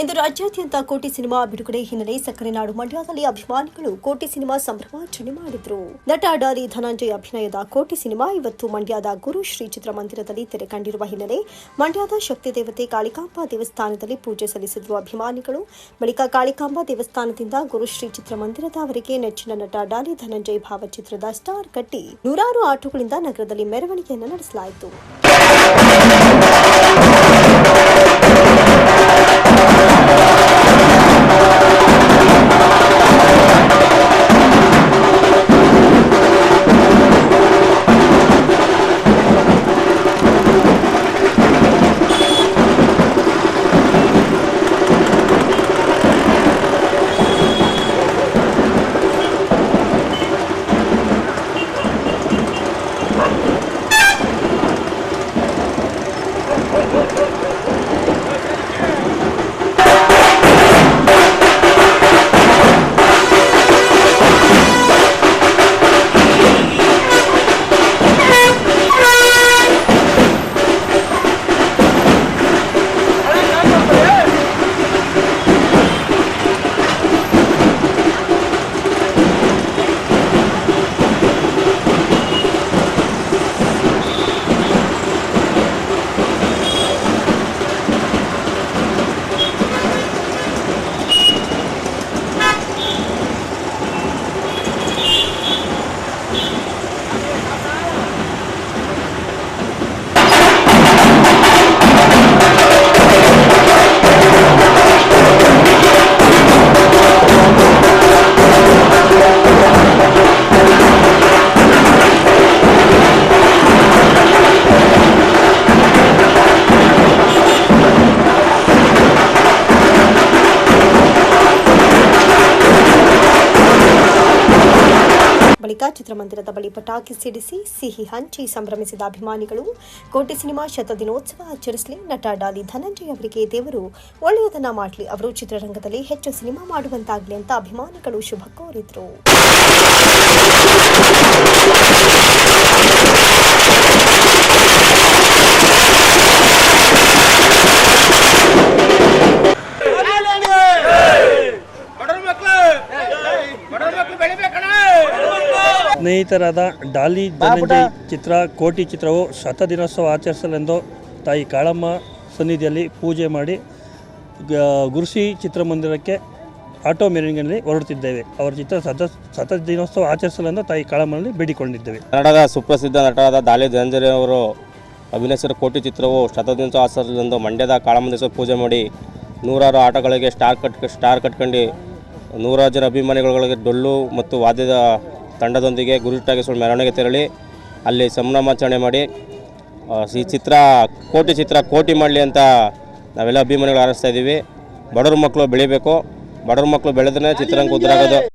ಇಂದು ರಾಜ್ಯಾದ್ಯಂತ ಕೋಟಿ ಸಿನಿಮಾ ಬಿಡುಗಡೆ ಹಿನ್ನೆಲೆ ಸಕ್ಕರೆ ನಾಡು ಮಂಡ್ಯದಲ್ಲಿ ಅಭಿಮಾನಿಗಳು ಕೋಟಿ ಸಿನಿಮಾ ಸಂಭ್ರಮಾಚರಣೆ ಮಾಡಿದ್ರು. ನಟ ಡಾಲಿ ಧನಂಜಯ್ ಅಭಿನಯದ ಕೋಟಿ ಸಿನಿಮಾ ಇವತ್ತು ಮಂಡ್ಯದ ಗುರು ಶ್ರೀ ಚಿತ್ರಮಂದಿರದಲ್ಲಿ ತೆರೆ ಕಂಡಿರುವ ಹಿನ್ನೆಲೆ ಮಂಡ್ಯದ ಶಕ್ತಿ ದೇವತೆ ಕಾಳಿಕಾಂಬಾ ದೇವಸ್ಥಾನದಲ್ಲಿ ಪೂಜೆ ಸಲ್ಲಿಸಿದ್ರು ಅಭಿಮಾನಿಗಳು. ಬಳಿಕ ಕಾಳಿಕಾಂಬಾ ದೇವಸ್ಥಾನದಿಂದ ಗುರು ಶ್ರೀ ಚಿತ್ರಮಂದಿರದವರೆಗೆ ನೆಚ್ಚಿನ ನಟ ಡಾಲಿ ಧನಂಜಯ್ ಭಾವಚಿತ್ರದ ಸ್ಟಾರ್ ಕಟ್ಟಿ ನೂರಾರು ಆಟೋಗಳಿಂದ ನಗರದಲ್ಲಿ ಮೆರವಣಿಗೆಯನ್ನು ನಡೆಸಲಾಯಿತು. Thank you. ಬಳಿಕ ಚಿತ್ರಮಂದಿರದ ಬಳಿ ಪಟಾಕಿ ಸಿಡಿಸಿ ಸಿಹಿ ಹಂಚಿ ಸಂಭ್ರಮಿಸಿದ ಅಭಿಮಾನಿಗಳು. ಕೋಟಿ ಸಿನಿಮಾ ಶತದಿನೋತ್ಸವ ಆಚರಿಸಲಿ. ನಟ ಡಾಲಿ ಧನಂಜಯ್ ಅವರಿಗೆ ದೇವರು. ಒಳ್ಳೆಯದನ್ನ ಮಾಡಲಿ. ಅವರು ಚಿತ್ರರಂಗದಲ್ಲಿ ಹೆಚ್ಚು ಸಿನಿಮಾ ಮಾಡುವಂತಾಗಲಿ ಅಂತ ಅಭಿಮಾನಿಗಳು ಶುಭ ಕೋರಿದ್ರು ಬಡವ್ರ ಮಕ್ಳು ಬಡವ್ರ ಮಕ್ಳು ಬೆಳಿಬೇಕಣ್ಣ ಸ್ನೇಹಿತರಾದ ಡಾಲಿ ಧನಂಜಯ್ ಚಿತ್ರ ಕೋಟಿ ಚಿತ್ರವು ಶತ ದಿನೋತ್ಸವ ಆಚರಿಸಲೆಂದು ತಾಯಿ ಕಾಳಮ್ಮ ಸನ್ನಿಧಿಯಲ್ಲಿ ಪೂಜೆ ಮಾಡಿ ಗುರುಸಿ ಚಿತ್ರಮಂದಿರಕ್ಕೆ ಆಟೋ ಮೆರವಣಿಗೆಯಲ್ಲಿ ಹೊರಡುತ್ತಿದ್ದೇವೆ. ಅವರ ಚಿತ್ರ ಸತ ಶತ ದಿನೋತ್ಸವ ಆಚರಿಸಲೆಂದು ತಾಯಿ ಕಾಳಮ್ಮನಲ್ಲಿ ಬೇಡಿಕೊಂಡಿದ್ದೇವೆ. ಕನ್ನಡದ ಸುಪ್ರಸಿದ್ಧ ನಟರಾದ ದಾಲಿ ಧನಂಜಯ್ ಅವರು ಅಭಿನಯಿಸಿದ ಕೋಟಿ ಚಿತ್ರವು ಶತದಿನೋತ್ಸವ ಆಚರಿಸಲೆಂದು ಮಂಡ್ಯದ ಕಾಳಮಂದೇಶ್ವರ ಪೂಜೆ ಮಾಡಿ ನೂರಾರು ಆಟಗಳಿಗೆ ಸ್ಟಾರ್ ಕಟ್ ಸ್ಟಾರ್ ಕಟ್ಕೊಂಡು ನೂರಾರು ಜನ ಅಭಿಮಾನಿಗಳಿಗೆ ಡೊಳ್ಳು ಮತ್ತು ವಾದ್ಯದ ತಂಡದೊಂದಿಗೆ ಗುರುಟಾಗಿಸುವ ಮೆರವಣಿಗೆ ತೆರಳಿ ಅಲ್ಲಿ ಸಂಭ್ರಮಾಚರಣೆ ಮಾಡಿ ಈ ಚಿತ್ರ, ಕೋಟಿ ಚಿತ್ರ ಕೋಟಿ ಮಾಡಲಿ ಅಂತ ನಾವೆಲ್ಲ ಅಭಿಮಾನಿಗಳು ಹಾರಿಸ್ತಾ ಇದ್ದೀವಿ. ಬಡವ್ರ ಮಕ್ಕಳು ಬೆಳಿಬೇಕು. ಬಡವ್ರ ಮಕ್ಕಳು ಬೆಳೆದ್ರೆ ಚಿತ್ರರಂಗ ಉದ್ರಾಗೋದು